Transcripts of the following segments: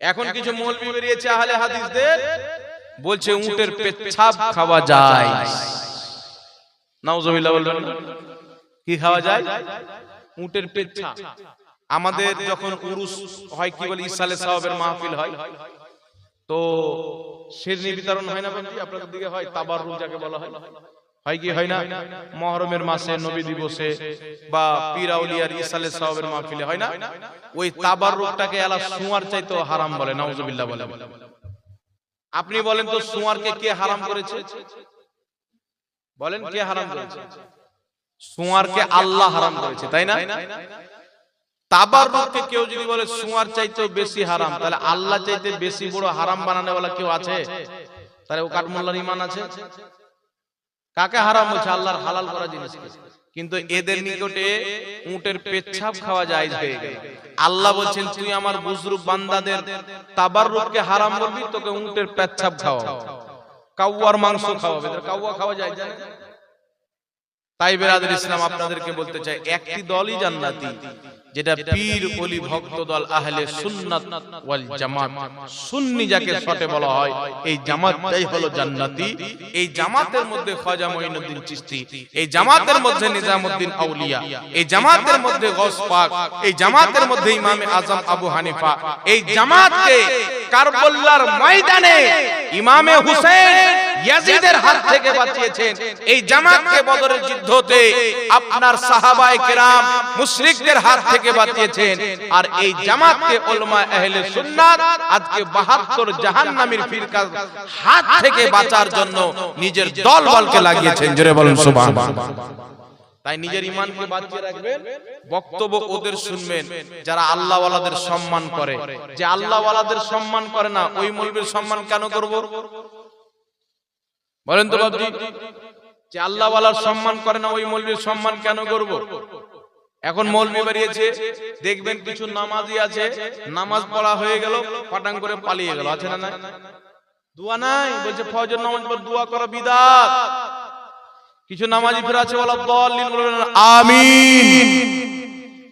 এখন কিছু মৌলবি বেরিয়েছে আহলে হাদিসদের বলছে উটের পেচ্ছাপ খাওয়া যায়। নাউজুবিল্লাহ বললেন না? কি খাওয়া যায়? উটের পেচ্ছাপ আমাদের যখন উরুস হয় কি বলে ইসালে সাহাবের মাহফিল হয়। তো শেরনি বিতরণ হয় না বন্ধু আপনাদের দিকে হয় তাবার যাকে বলা হয়। হয় কি, হয় না? মহরমের মাসে নবী দিবসে বা পীর আউলিয়ার ইসালে সাহাবের মাহফিলে, হয় না? ওই তাবার রূপটাকে এলা সুয়ার চাইতো হারাম বলে, নাউজুবিল্লাহ বলে। আপনি বলেন তো সুয়ারকে কে হারাম করেছে? বলেন কে হারাম করেছে? সুয়ারকে আল্লাহ হারাম করেছে, তাই না? তাবার রূপকে কেউ যদি বলে সুয়ার চাইতে বেশি হারাম, তাহলে আল্লাহ চাইতে বেশি বড় হারাম বানানো বলা কেউ আছে? তাহলে ও কাঠমোল্লার ইমান আছে? কাকে হারাম বলছে? আল্লাহর হালাল করা জিনিস কিন্তু এদের নিকটে উটের পেচ্ছাপ খাওয়া যায় হয়ে গেল। আল্লাহ বলছেন, তুই আমার বুজরুক বান্দাদের তাবার রূপকে হারাম বলবি, তোকে উটের পেচ্ছাপ খাওয়া কাউয়ার মাংস খাওয়াবে। কাউয়া খাওয়া যায় জানেন তাই বেরাদের ইসলাম আপনাদেরকে বলতে চাই একটি দলই জান্নাতি যেটা পীর ওলি ভক্ত দল আহলে সুন্নাত ওয়াল জামাত। সুন্নি যাকে শটে বলা হয় এই জামাতটাই হলো জান্নাতি। এই জামাতের মধ্যে খাজা মঈনুদ্দিন চিশতি। এই জামাতের মধ্যে নিজামউদ্দিন আউলিয়া। এই জামাতের মধ্যে গৌস পাক এই জামাতের মধ্যে ইমামে আজম আবু হানিফা। এই জামাতকে কারবালার ময়দানে ইমামে হুসেন ইয়াজিদের হাত থেকে বাঁচিয়েছেন। এই জামাতকে বদরের যুদ্ধতে আপনার সাহাবায়ে কেরাম মুশরিকদের হাত থেকে বাঁচিয়েছেন। আর এই জামাতকে উলামা আহলে সুন্নাত আজকে 72 জাহান্নামীর ফিরকার হাত থেকে বাঁচার জন্য নিজের দল বলকে লাগিয়েছেন। জোরে বলুন, সুবহানাল্লাহ। তাই নিজের ইমানকে বাঁচিয়ে রাখবেন, বক্তব্য ওদের শুনবেন, যারা আল্লাহ সম্মান করে। যে আল্লাহ সম্মান করে না, ওই মৌলবীর সম্মান কেন করব? বলেন তো বাবজি যে আল্লাহ ওয়ালার সম্মান করে না ওই মৌলবীর সম্মান কেন করব? এখন মৌলবি বেরিয়েছে দেখবেন কিছু নামাজি আছে নামাজ পড়া হয়ে গেল পাটাং করে পালিয়ে গেল আছে না না দোয়া নাই বলছে ফজর নামাজ পর দোয়া করা বিদাত। কিছু নামাজি ফিরে আছে বলা দলিন বলবেন আমিন।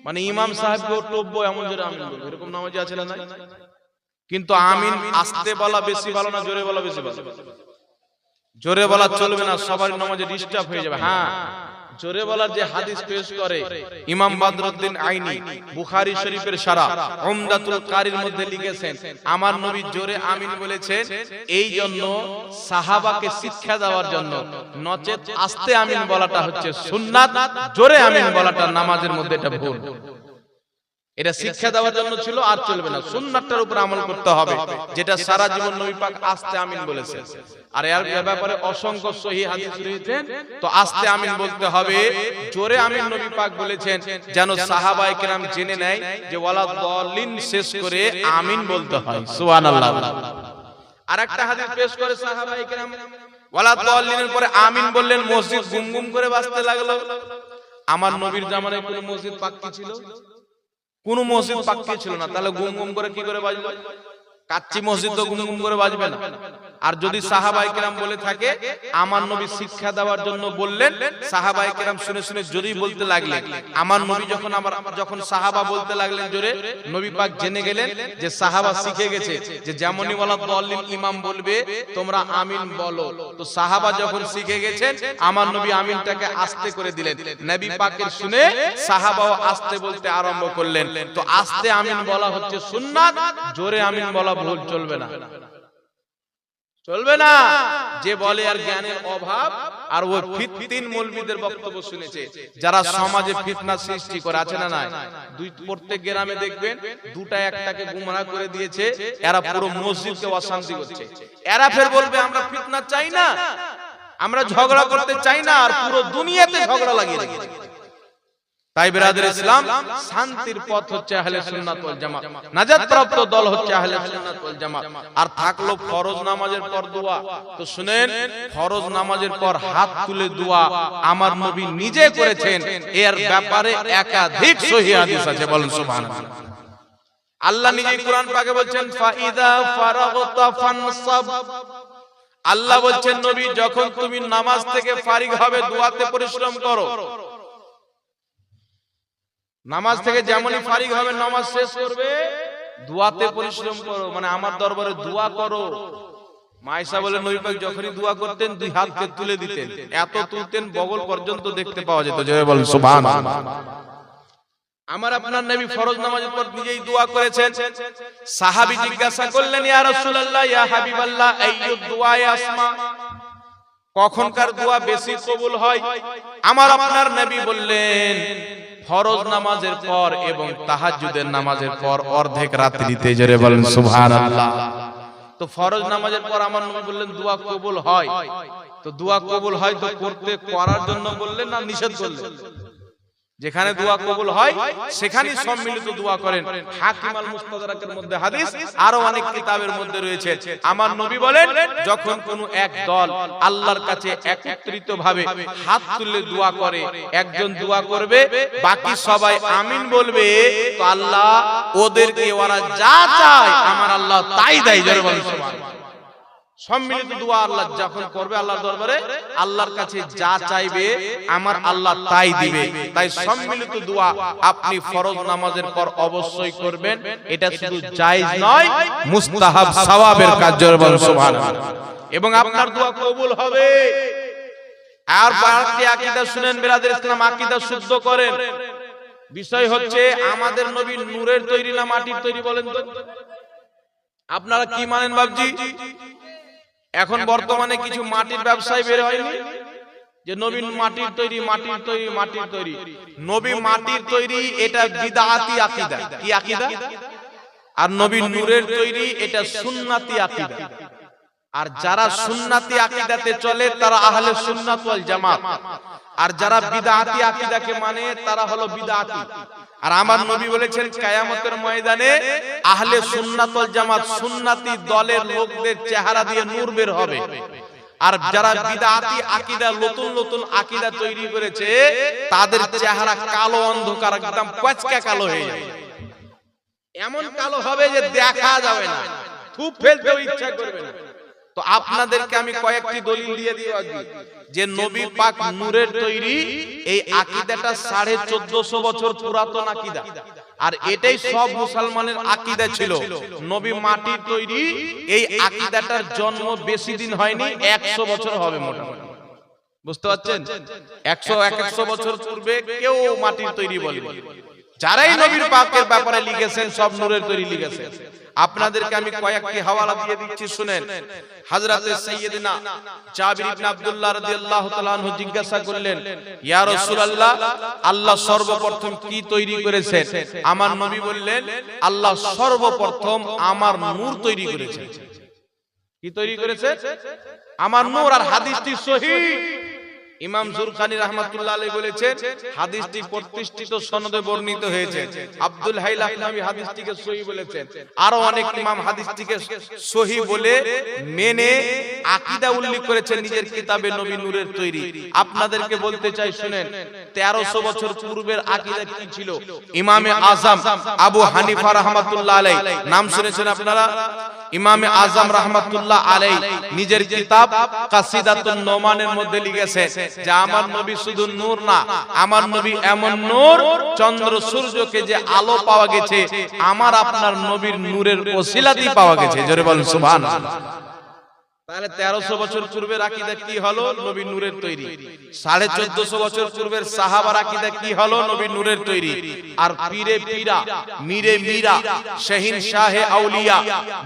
মানে ইমাম সাহেবকে টব্য এমন জোরে আমিন বলবে। এরকম নামাজি আছে না কিন্তু আমিন আস্তে বলা বেশি ভালো না জোরে বলা বেশি ভালো। জোরে বলা চলবে না সবার নামাজে ডিস্টার্ব হয়ে যাবে। হ্যাঁ জোরে বলার যে হাদিস পেশ করে ইমাম বাদরুদ্দিন আইনি বুখারী শরীফের সারা উমদাতুল কারির মধ্যে লিখেছেন আমার নবী জোরে আমিন বলেছেন এই জন্য সাহাবাকে শিক্ষা দেওয়ার জন্য নচেত আস্তে আমিন বলাটা হচ্ছে সুন্নাত জোরে আমিন বলাটা নামাজের মধ্যে এটা ভুল। এটা শিক্ষা দেওয়ার জন্য ছিল আর চলবে না সুন্নাতটার উপর আমল করতে হবে যেটা সারা জীবন নবী পাক আস্তে আমিন বলেছেন। আর এর ব্যাপারে অসংখ্য সহি হাদিস রয়েছেন। তো আস্তে আমিন বলতে হবে জোরে আমিন নবী পাক বলেছেন যেন সাহাবায়ে কেরাম জেনে নেয় যে ওয়ালা দলিন শেষ করে আমিন বলতে হয়। সুবহানাল্লাহ। আরেকটা হাদিস পেশ করে সাহাবায়ে কেরাম ওয়ালা দলিনের পরে আমিন বললেন মসজিদ গুম গুম করে বাজতে লাগল আমার নবীর জামানায় কোন মসজিদ পাক্কি ছিল কোন মসজিদ পাক্কি ছিল না। তাহলে গুম গুম করে কি করে বাজলো? কাচ্চি মসজিদ তো গুম গুম করে বাজবে না। আর যদি সাহাবাই কেরাম বলে থাকে আমার নবী শিক্ষা দেওয়ার জন্য বললেন সাহাবাই কেরাম শুনে শুনে জোরেই বলতে লাগলেন। আমার নবী যখন আমার যখন সাহাবা বলতে লাগলেন জোরে নবী পাক জেনে গেলেন যে সাহাবা শিখে গেছে যে যেমনই দলিল ইমাম বলবে তোমরা আমিন বলো। তো সাহাবা যখন শিখে গেছেন আমার নবী আমিনটাকে আস্তে করে দিলেন। নবী পাকের শুনে সাহাবাও আস্তে বলতে আরম্ভ করলেন। তো আস্তে আমিন বলা হচ্ছে সুন্নাত জোরে আমিন বলা ভুল চলবে না চলবে না। যে বলে আর জ্ঞানের অভাব আর ও ফিততিন মৌলবীদের বক্তব্য শুনেছে। যারা সমাজে ফিতনা সৃষ্টি করে আছে না নাই? দুই প্রত্যেক গ্রামে দেখবেন দুটা একটাকে গুমরা করে দিয়েছে। এরা পুরো মসজিদকে অশান্তি করছে। এরা ফের বলবে আমরা ফিতনা চাই না। আমরা ঝগড়া করতে চাই না আর পুরো দুনিয়াতে ঝগড়া লাগিয়ে দিয়েছে। তাই বেরাদের ইসলাম শান্তির পথ হচ্ছে আহলে সুন্নাত ওয়াল জামাত। নাজাত প্রাপ্ত দল হচ্ছে আহলে সুন্নাত ওয়াল জামাত। আর থাকল ফরজ নামাজের পর দোয়া। তো শুনেন ফরজ নামাজের পর হাত তুলে দোয়া আমার নবী নিজে করেছেন। এর ব্যাপারে একাধিক সহিহ হাদিস আছে বলেন সুবহানাল্লাহ। আল্লাহ নিজেই কোরআন পাকে বলছেন ফাইদা ফারাগতা ফানসাব। আল্লাহ বলছেন নবী যখন তুমি নামাজ থেকে ফারিগ হবে দোয়াতে পরিশ্রম করো। নামাজ থেকে যেমনই ফারিক হবে নামাজ শেষ করবে দুয়াতে পরিশ্রম করো। মানে আমার দরবারে দোয়া করো। মাইসা বলে নবী পাক যখনই দোয়া করতেন দুই হাতকে তুলে দিতেন। এত তুলতেন বগল পর্যন্ত দেখতে পাওয়া যেত। জয় বল সুবহানাল্লাহ আমার আপনার নবী ফরজ নামাজের পর নিজেই দোয়া করেছেন। সাহাবী জিজ্ঞাসা করলেন ইয়া রাসূলুল্লাহ ইয়া হাবিবাল্লাহ আইয়ু দুআ আসমা? কখনকার দোয়া বেশি কবুল হয়? আমার আপনার নবী বললেন ফরজ নামাজের পর এবং তাহাজ্জুদের নামাজের পর অর্ধেক রাত্রিতে জোরে বলেন সুবহানাল্লাহ। তো ফরজ নামাজের পর আমার নবী বললেন দোয়া কবুল হয়। তো দোয়া কবুল হয় তো করতে করার জন্য বললেন না নিষেধ করলেন? যেখানে দোয়া কবুল হয় সেখানে সম্মিলিত দোয়া করেন। হাকিম আল মুস্তাদরাকের মধ্যে হাদিস আরও অনেক কিতাবের মধ্যে রয়েছে। আমার নবী বলেন যখন কোন এক দল আল্লাহর কাছে একত্রিত ভাবে হাত তুলে দোয়া করে একজন দোয়া করবে বাকি সবাই আমিন বলবে তো আল্লাহ ওদেরকে ওরা যা চায় আমার আল্লাহ তাই দেয় জোরে বলেন সুবহানাল্লাহ। সম্মিলিত দোয়া আল্লাহ যখন করবে আল্লাহর দরবারে আল্লাহর কাছে যা চাইবে আমার আল্লাহ তাই দিবে। তাই সম্মিলিত দোয়া আপনি ফরজ নামাজের পর অবশ্যই করবেন। এটা শুধু জায়েজ নয় মুস্তাহাব সওয়াবের কাজ বলেন সুবহানাল্লাহ। এবং আপনার দোয়া কবুল হবে। আর বাড়তি আকীদা শুনেন বিরাদের ইসলাম আকীদা শুদ্ধ করেন। বিষয় হচ্ছে আমাদের নবী নূরের তৈরি না মাটির তৈরি বলেন তো? আপনারা কি মানেন বাবজি এখন বর্তমানে কিছু মাটির ব্যবসায় বের হয়নি? যে নবীন মাটির তৈরি মাটির তৈরি মাটির তৈরি। নবী মাটির তৈরি এটা বিদাতি আকীদা। কি আকীদা? আর নবী নূরের তৈরি এটা সুন্নাতি আকীদা। আর যারা সুন্নাতি আকীদাতে চলে তারা আহলে সুন্নাত ওয়াল জামাত। আর যারা বিদআতি আকীদাকে মানে তারা হলো বিদআতি আর আমার নবী বলেছেন কিয়ামতের ময়দানে আহলে সুন্নাত জামাত সুন্নাতি দলের লোকদের চেহারা দিয়ে নূর বের হবে। আর যারা বিদআতি আকীদা নতুন নতুন আকীদা তৈরি করেছে তাদের চেহারা কালো অন্ধকার একদম পচকা কালো হয়ে যাবে। এমন কালো হবে যে দেখা যাবে না। থুপ ফেলতেও ইচ্ছা করবে না। তো আপনাদেরকে আমি কয়েকটি দলিল দিয়ে আজকে যে নবী পাক নূরের তৈরি এই আকীদাটা সাড়ে চোদ্দশো বছর পুরাতন আকীদা। আর এটাই সব মুসলমানের আকীদা ছিল। নবী মাটির তৈরি এই আকীদাটার জন্ম বেশি দিন হয়নি একশো বছর হবে মোটামুটি। বুঝতে পারছেন? একশো একশো বছর পূর্বে কেউ মাটির তৈরি বলেনি। যারাই নবীর পাকের ব্যাপারে লিখেছেন সব নূরের তৈরি লিখেছেন। আপনাদেরকে আমি কয়েকটি হাওয়ালা দিয়ে দিচ্ছি শুনেন। হযরতে সাইয়্যিদিনা জাবির ইবনে আব্দুল্লাহ রাদিয়াল্লাহু তাআলা আনহু জিজ্ঞাসা করলেন ইয়া রাসূলুল্লাহ আল্লাহ সর্বপ্রথম কি তৈরি করেছেন? আমার নবী বললেন আল্লাহ সর্বপ্রথম আমার নূর তৈরি করেছেন কি তৈরি করেছে? আমার নূর আর হাদিসটি সহিহ ইমাম জুরখানি রাহমাতুল্লাহ আলাইহি বলেছেন হাদিসটি প্রতিষ্ঠিত সনদে বর্ণিত হয়েছে। আব্দুল হাই লাখনাবী হাদিসটিকে সহিহ বলেছেন। আরও অনেক ইমাম হাদিসটিকে সহিহ বলে মেনে আকীদা উল্লেখ করেছেন নিজের কিতাবে নবী নূরের তৈরি। আপনাদেরকে বলতে চাই শুনেন 1300 বছর পূর্বের আকীদা কি ছিল? ইমামে আজম আবু হানিফা রাহমাতুল্লাহ আলাইহি। নাম শুনেছেন আপনারা? ইমামে আজম রাহমাতুল্লাহ আলাইহি। নিজের কিতাব কাসিদাতুন নোমানের মধ্যে লিখেছেন যে আমার নবী শুধু নূর না, আমার নবী এমন নূর, চন্দ্র সূর্যকে যে আলো পাওয়া গেছে, আমার আপনার নবীর নূরের ওসিলাতেই পাওয়া গেছে। জোরে বলেন, সুবহানাল্লাহ। তাহলে তেরোশো বছর পূর্বের আকিদা কি হলো? নবী নূরের তৈরি। সাড়ে চোদ্দশো বছর পূর্বের সাহাবার আকিদা কি হলো? নবী নূরের তৈরি। আর পীরে পীরা মীরে মীরা শাহিন শাহে আউলিয়া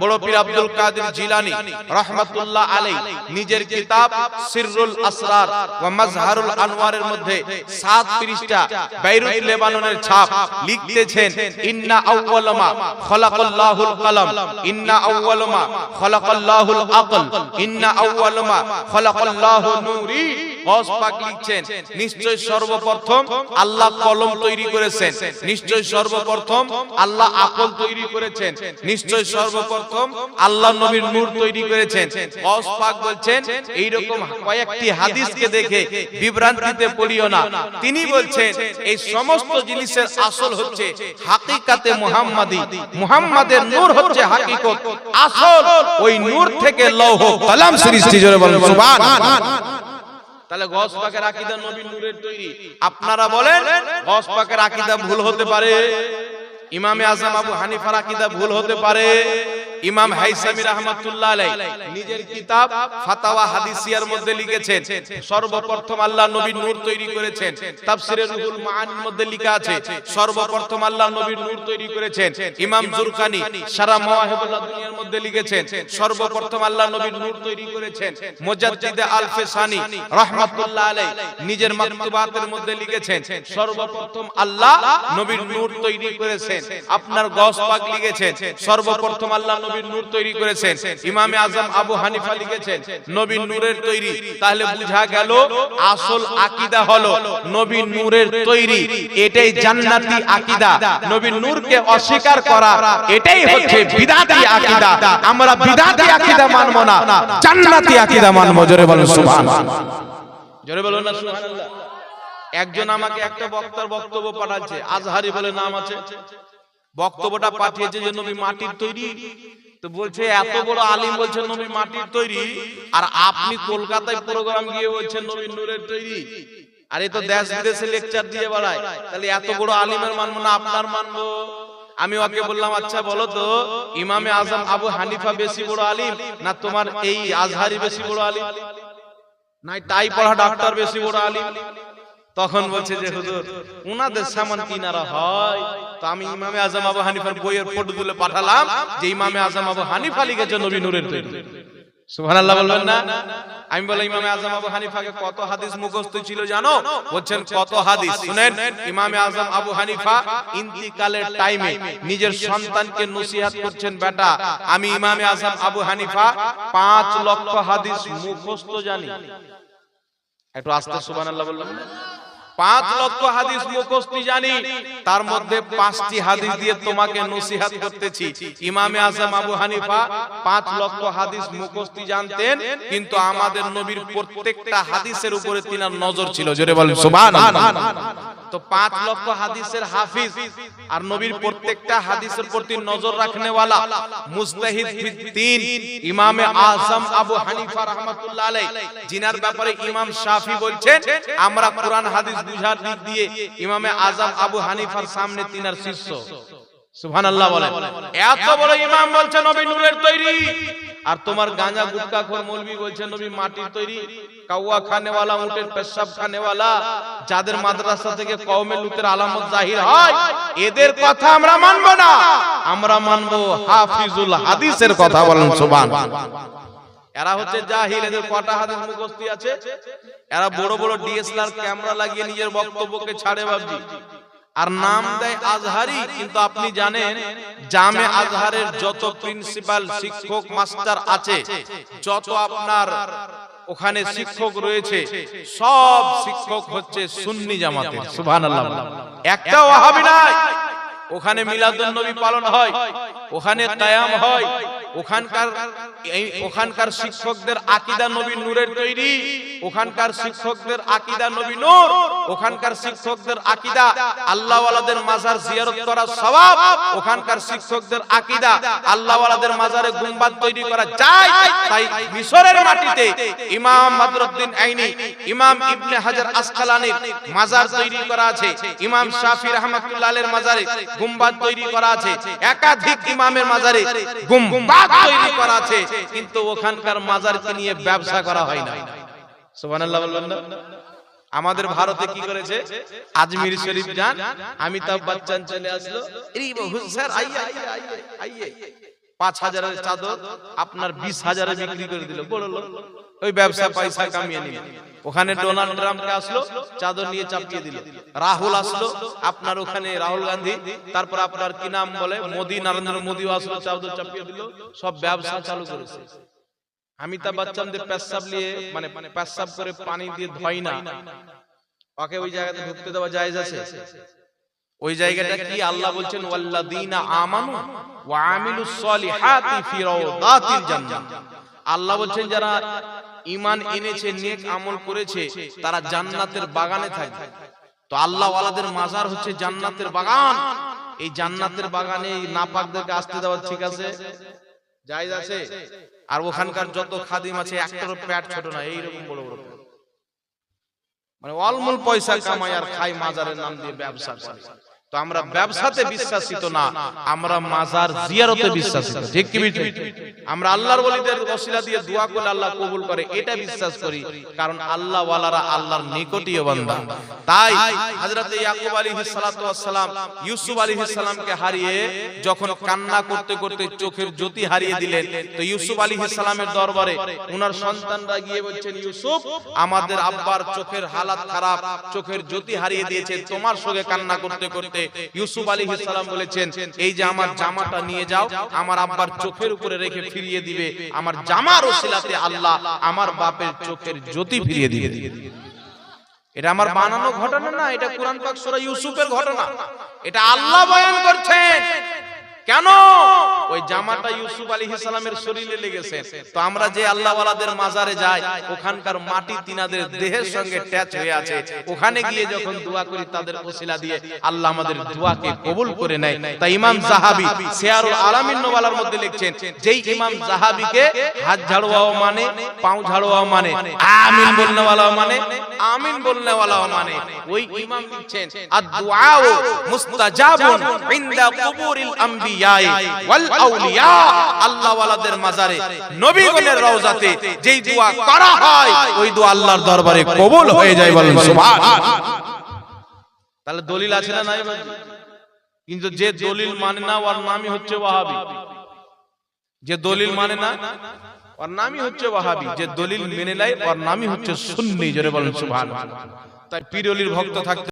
বড় পীর আব্দুল কাদের জিলানী রহমাতুল্লাহ আলাই নিজের কিতাব সিররুল আসরার ওয়া মাজহারুল আনওয়ারের মধ্যে সাত পৃষ্ঠা বাইরুত লেবাননের ছাপ লিখতেছেন ইন্না আউওয়ালামা খলাকাল্লাহুল কলম ইন্না আউওয়ালামা খলাকাল্লাহুল আকল ইন্না আউওয়ালামা খলাকাল্লাহু নূরি গস পাক লিখছেন নিশ্চয় সর্বপ্রথম আল্লাহ কলম তৈরি করেছেন। নিশ্চয় সর্বপ্রথম আল্লাহ আকল তৈরি করেছেন। নিশ্চয় সর্বপ্রথম আল্লাহ নবীর নূর তৈরি করেছেন। গস পাক বলছেন এই রকম কয়েকটি হাদিসকে দেখে বিভ্রান্তিতে পড়িও না। তিনি বলছেন, এই সমস্ত জিনিসের আসল হচ্ছে হাকিকাতে মুহাম্মাদি। মুহাম্মাদের নূর হচ্ছে হাকিকত। আসল ওই নূর থেকে লৌহ। কালাম সৃষ্টি জোরে বলেন সুবহানাল্লাহ তাহলে গস পাকের আকিদা নবী নূরের তৈরি। আপনারা বলেন গস পাকের আকিদা ভুল হতে পারে। ইমামে আজম আবু হানিফার আকিদা ভুল হতে পারে। ইমাম হাইসামি রাহমাতুল্লাহ আলাইহি নিজের কিতাব ফাতাওয়া হাদিসিয়ার মধ্যে লিখেছেন। সর্বপ্রথম আল্লাহ নবীর নূর তৈরি করেছেন। তাফসিরে রুহুল মাআনির মধ্যে লেখা আছে সর্বপ্রথম আল্লাহ নবীর নূর তৈরি করেছেন। ইমাম জুরকানি সারা মাওয়াহিবুল্লাহ দুনিয়ার মধ্যে লিখেছেন সর্বপ্রথম আল্লাহ নবীর নূর তৈরি করেছেন। মুজাদ্দিদে আলফে সানি রাহমাতুল্লাহ আলাইহি নিজের মাকতুবাতের মধ্যে লিখেছেন সর্বপ্রথম আল্লাহ নবীর নূর তৈরি করেছেন। আপনার গস পাক লিখেছেন সর্বপ্রথম আল্লাহ নবীর নূর তৈরি করেছেন। ইমামে আজম আবু হানিফা লিখেছেন, নবীর নূরের তৈরি। তাহলে বুঝা গেল আসল আকীদা হলো নবীর নূরের তৈরি। এটাই জান্নাতি আকীদা। নবীর নূরকে অস্বীকার করা, এটাই হচ্ছে বিদাতি আকীদা। আমরা বিদাতি আকীদা মানব না, জান্নাতি আকীদা মানব। জোরে বলুন, সুবহানাল্লাহ। জোরে বলুন না, সুবহানাল্লাহ। একজন আমাকে একটা বক্তার বক্তব্য পাঠাচ্ছে, আজহারি বলে নাম আছে। বক্তব্যটা পাঠিয়েছে যে নবী মাটির তৈরি। তো বলছে এত বড় আলিম বলছেন নবী মাটির তৈরি। আর আপনি কলকাতায় প্রোগ্রাম গিয়ে বলছেন নবী নূরের তৈরি। আর এই তো দেশ বিদেশে লেকচার দিয়ে বেড়ায়। তাহলে এত বড় আলিমের মানবো না আপনার মানবো। আমি ওকে বললাম আচ্ছা বলো তো ইমামে আজম আবু হানিফা বেশি বড় আলিম না তোমার এই আজহারি বেশি বড় আলিম। নাই তাই পড়া ডাক্তার বেশি বড় আলিম। তখন বলছে যে হুজুর উনাদের সামান কিনারা হয়। তো আমি ইমামে আজম আবু হানিফার বইয়ের ফটো তুলে পাঠালাম যে ইমামে আজম আবু হানিফা লিখেছে নবী নূরের তৈরি সুবহানাল্লাহ বলবেন না? আমি বলে ইমামে আজম আবু হানিফাকে কত হাদিস মুখস্থ ছিল জানো? বলছেন কত হাদিস। শুনেন ইমামে আজম আবু হানিফা ইন্তিকালের টাইমে নিজের সন্তানকে নসিহত করছেন বেটা। আমি ইমামে আজম আবু হানিফা পাঁচ লক্ষ হাদিস মুখস্থ জানি। একটু আস্তে সুবহানাল্লাহ না? পাঁচ লক্ষ হাদিস মুখস্থি জানি তার মধ্যে পাঁচটি হাদিস দিয়ে তোমাকে নসিহাত করতেছি। ইমামে আজম আবু হানিফা পাঁচ লক্ষ হাদিস মুখস্থি জানতেন কিন্তু আমাদের নবীর প্রত্যেকটা হাদিসের উপরে তিনার নজর ছিল। জোরে বলেন সুবহানাল্লাহ। তো পাঁচ লক্ষ হাদিসের হাফিজ আর নবীর প্রত্যেকটা হাদিসের প্রতি নজর রাখনেওয়ালা মুস্তাহিদ ফিদ্দিন ইমামে আজম আবু হানিফা রাহমাতুল্লাহ আলাইহি। জিনার ব্যাপারে ইমাম শাফি বলছেন আমরা কোরআন হাদিস বুঝার দিক দিয়ে ইমামে আজম আবু হানিফার সামনে তিনার শিষ্য। সুবহানাল্লাহ বলেন। এত বড় ইমাম বলছে নবী নূরের তৈরি। আর তোমার গাঁজা গুটকা খোর মৌলবি বলছে নবী মাটির তৈরি। কাউয়া খানেওয়ালা উটের পেশাব খানেওয়ালা যাদের মাদ্রাসা থেকে কওমে লুতের আলামত জাহির হয় এদের কথা আমরা মানব না। আমরা মানব হাফিজুল হাদিসের কথা বলেন সুবহান এরা হচ্ছে জাহিল এদের কটা হাদিস মুখস্থি আছে? এরা বড় বড় ডিএসএলআর ক্যামেরা লাগিয়ে নিজের বক্তব্যকে ছাড়ে ভাবজি। আর নাম দেয় আজহারি কিন্তু আপনি জানেন জামে আজহারের যত প্রিন্সিপাল শিক্ষক মাস্টার আছে যত আপনার ওখানে শিক্ষক রয়েছে সব শিক্ষক হচ্ছে সুন্নি জামাতের সুবহানাল্লাহ। একটা ওয়াহাবি নাই। ওখানে মিলাদুন নবী পালন হয়। ওখানে কায়াম হয়। ওখানকার ওখানকার শিক্ষকদের আকীদা নবী নূরের তৈরি, ওখানকার শিক্ষকদের আকীদা নবী নূর, ওখানকার শিক্ষকদের আকীদা আল্লাহওয়ালাদের মাজার জিয়ারত করা ওখানকার শিক্ষকদের আকীদা আল্লাহওয়ালাদের মাজারে গুম্বাদ তৈরি করা যায়, তাই মিশরের মাটিতে ইমাম বদরুদ্দিন আইনি, ইমাম ইবনে হাজার আসকালানির মাজার তৈরি করা আছে, ইমাম শাফি রহমাতুল্লাহ আলাইহির মাজারে গুম্বাদ তৈরি করা আছে, একাধিক ইমামের মাজারে গুম্বাদ তৈরি করা আছে, কিন্তু ওখানকার মাজারকে নিয়ে ব্যবসা করা হয় না। সুবহানাল্লাহ বললেন না? আমাদের ভারতে কি করেছে? আজমির শরীফ যান অমিতাভ বচ্চন চলে আসলো। আইয়ে আইয়ে আইয়ে। পাঁচ হাজারের চাদর আপনার বিশ হাজারে বিক্রি করে দিল। বড় লোক। ওই ব্যবসা পয়সা কামিয়ে নিয়ে ওখানে ডোনাল্ড ট্রাম্পকে আসলো, চাদর নিয়ে চাপিয়ে দিল। রাহুল আসলো, আপনার ওখানে রাহুল গান্ধী, তারপর আপনার কি নাম বলে? মোদি, নরেন্দ্র মোদিও আসলো, চাদর চাপিয়ে দিল। সব ব্যবসা চালু করেছে। অমিতাভ বচ্চনদের পেশাব নিয়ে মানে পেশাব করে পানি দিয়ে ধয় না। ওকে ওই জায়গাতে ঢুকতে দেওয়া জায়েজ আছে? ওই জায়গাটা কি আল্লাহ বলছেন ওয়াল্লাযীনা আমানু ওয়া আমিলুস সলিহাতি ফি রাওদাতিল জান্নাহ। আল্লাহ বলছেন যারা ঈমান এনেছে নেক আমল করেছে তারা জান্নাতের বাগানে থাকবে। তো আল্লাহ ওয়ালাদের মাজার হচ্ছে জান্নাতের বাগান। এই জান্নাতের বাগানে নাপাকদেরকে আসতে দেওয়া ঠিক আছে? জায়েজ আছে? আর ওখানকার যত খাদিম আছে একটারও প্যাট ছোট না এইরকম বড় বড় মানে অলমূল পয়সা কামায় আর খাই মাজারের নাম দিয়ে ব্যবসা। তো আমরা ব্যবসাতে বিশ্বাসিত না আমরা মাজার জিয়ারতে বিশ্বাসিত ঠিক কি আমরা আল্লাহর ওলিদের ওসিলা দিয়ে দোয়া করলে আল্লাহ কবুল করে এটা বিশ্বাস করি কারণ আল্লাহ ওয়ালারা আল্লাহর নিকটীয় বান্দা। তাই হযরত ইয়াকুব আলাইহিস সালাতু ওয়াস সালাম ইউসুফ আলাইহিস সালামকে হারিয়ে যখন কান্না করতে করতে চোখের জ্যোতি হারিয়ে দিলেন। তো ইউসুফ আলাইহিস সালামের দরবারে ওনার সন্তানরা গিয়ে বলছেন ইউসুফ আমাদের আব্বার চোখের হালাত খারাপ চোখের জ্যোতি হারিয়ে দিয়েছে তোমার সঙ্গে কান্না করতে করতে ইউসুফ আলী সালাম বলেছেন, এই যে আমার জামাটা নিয়ে যাও, আমার আব্বার চোখের উপরে রেখে ফিরিয়ে দিবে। আমার জামার ওসিলাতে আল্লাহ আমার বাপের চোখের জ্যোতি ফিরিয়ে দিয়ে দিয়ে এটা আমার বানানো ঘটনা না, এটা কোরআন পাক সূরা ইউসুফের ঘটনা। এটা আল্লাহ বয়ান করছেন। কেন? ওই জামাটা ইউসুফ আলাইহিস সালামের শরীরে লেগেছে তো আমরা যে আল্লাহওয়ালাদের মাজারে যাই ওখানকার মাটি তিনাদের দেহের সঙ্গে ট্যাচ হয়ে আছে। ওখানে গিয়ে যখন দোয়া করি তাদের ওসিলা দিয়ে আল্লাহ আমাদের দোয়াকে কবুল করে নেয়। তাই ইমাম জাহাবি সিয়ারুল আলামিন নওয়ালার মধ্যে লিখছেন যেই ইমাম জাহাবিকে হাত ঝাড়ুয়াও মানে পাও ঝাড়ুয়াও মানে আমিন বলনেওয়ালাও মানে আমিন বলনেওয়ালাও মানে। ওই ইমাম লিখছেন আদ-দুআউ মুস্তাজাবুন ইনদা কুবুরিল আম্বিয়া ওয়াল আউলিয়া। আল্লাহ মাজারে নবীগণের রওজাতে যেই দোয়া করা হয় ওই দোয়া আল্লাহর দরবারে কবুল হয়ে যায় বলেন তাহলে দলিল আছে না নাই কিন্তু যে দলিল মানে না ওর নামই হচ্ছে ওয়াহাবি। যে দলিল মানে না ওর নামই হচ্ছে ওয়াহাবি। যে দলিল মেনে নেয় ওর নামই হচ্ছে সুন্নি জোরে বলেন সুবহানাল্লাহ তাই পীর ভক্ত থাকতে